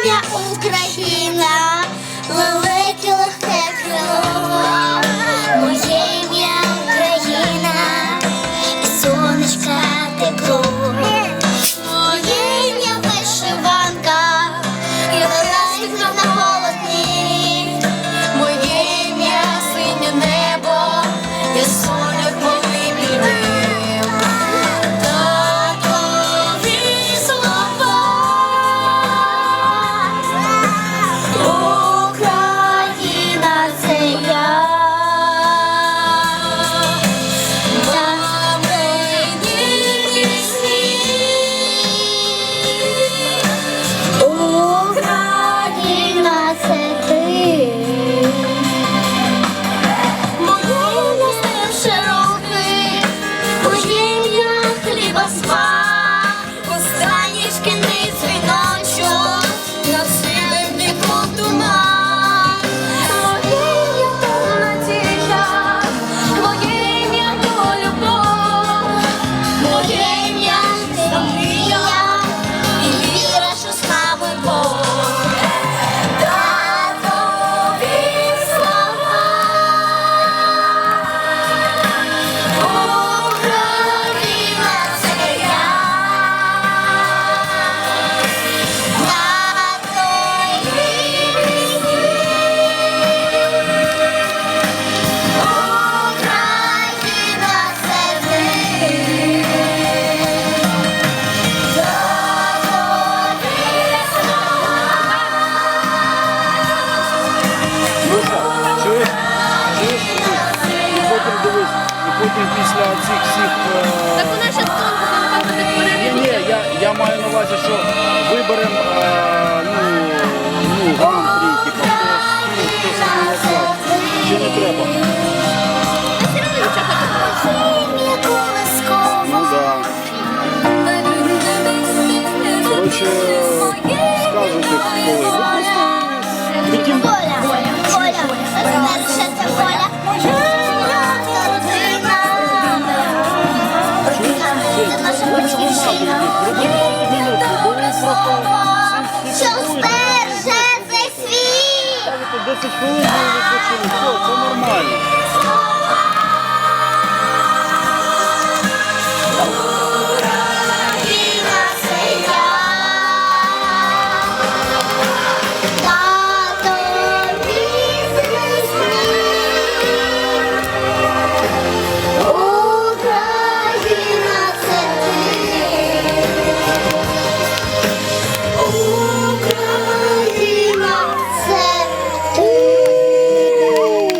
Ukrainy! потім після цих всіх... Так вона ще тонко, там. Ні, ні, я, я маю на увазі, що виберемо ну, ну, гран-прі, типу, хто, хто саме назвав. Чи не треба? Ну да. Коротше, скажете, коли. Ви просто... Яким... Оля, Оля, Оля, Оля, Втім, світ. 10 хвилин ми відпочили. Все, це нормально.